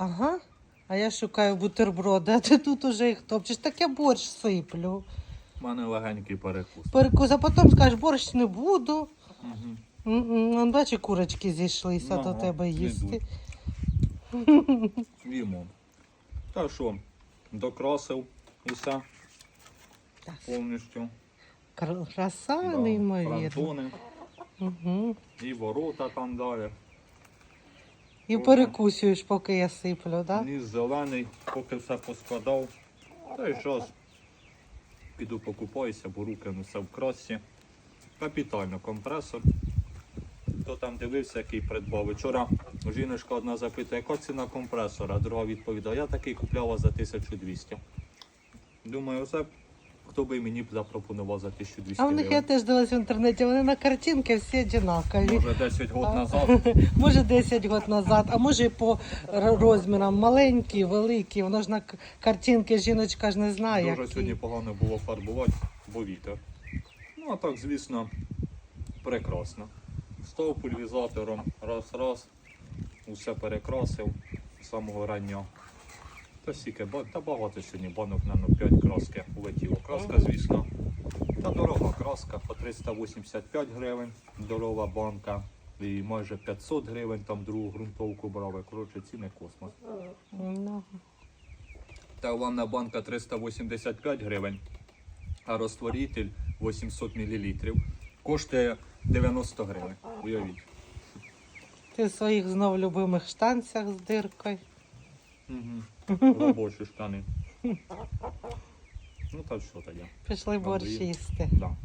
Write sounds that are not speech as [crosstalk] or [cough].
Ага. А я шукаю бутерброди, а ти тут уже їх топчеш. Так я борщ сиплю. У мене легенький перекус. Перекус, а потім скажеш, борщ не буду. Угу. М-м, бачи, курочки зійшлися Ага, до тебе їсти. [laughs] Їмо. Та що, докрасив усе Так. повністю. Кр- Краса Да, неймовірна. Угу. і ворота там далі. І перекусюєш, поки я сиплю, так? Ніс зелений, поки все поскладав. Та й час. Піду покупаюся, бо руки все в красі. Капітально компресор. Хто там дивився, який придбав. Вчора жіночка одна запитує, яка ціна компресора, друга відповідає, я такий купляла за 1200. Думаю, це хто би мені б запропонував за 1200 А в них я теж дивилась в інтернеті, вони на картинки всі однакові. Може 10 років назад. [laughs] Може 10 років назад, а може і по розмірам маленькі, великі. Воно ж на картинки жіночка ж не знає. Дуже які. сьогодні погано було фарбувати, бо вітер. Ну а так, звісно, прекрасно. Став пульвізатором, раз-раз, усе перекрасив з самого раннього. Та стільки, та багато сьогодні банок, на 5 краски улетіло. Краска, звісно. Та дорога краска по 385 гривень, дорога банка. І майже 500 гривень там другу ґрунтовку брали. Коротше, ціни космос. Ну, Та ванна банка 385 гривень, а розтворитель 800 мл коштує 90 гривень. Уявіть. ти в своїх знов любимих штанцях з диркою. Угу. Робочі [laughs] штани. Ну та що тоді? Пішли борщ їсти. Да.